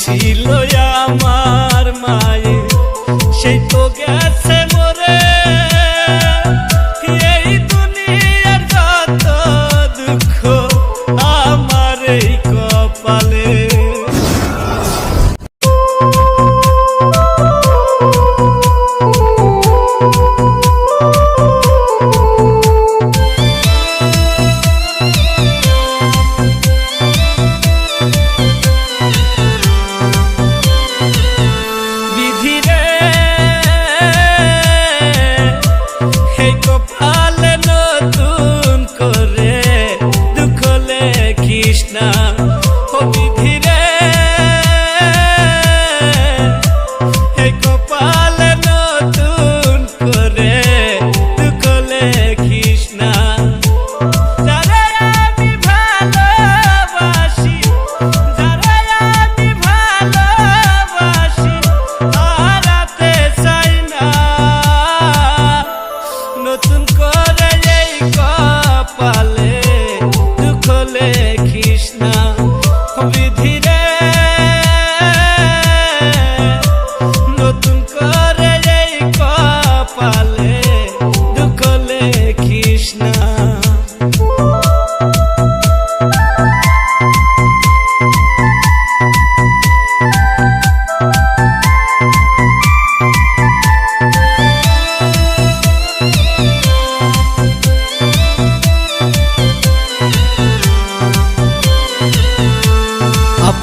ছিল আমার মায়ে সেই তো গেছে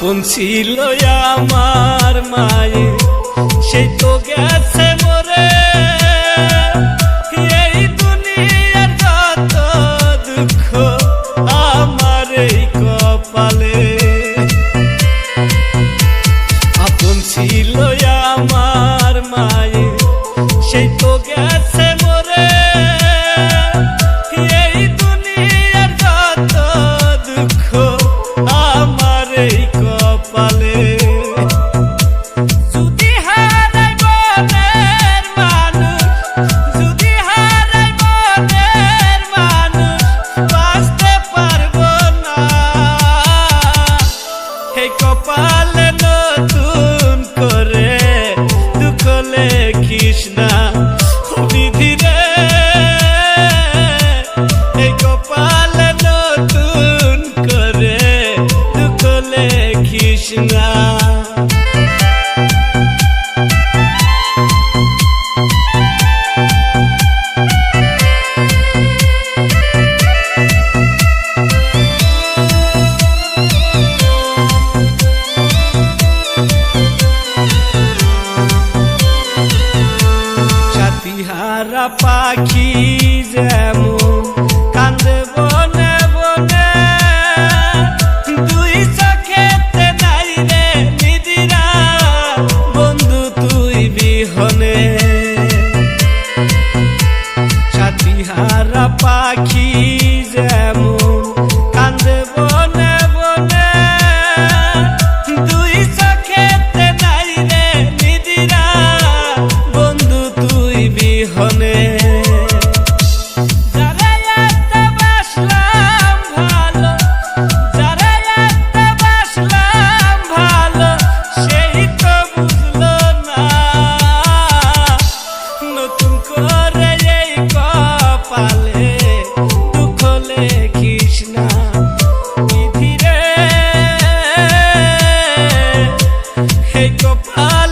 আপন ছিল আমার মায়ে, সে তো গেছে মরে। এই দুনিয়ার যত দুঃখ আমার এই কপালে। আপন ছিল আমার মায়ে, সে তো গেছে make up. Mm.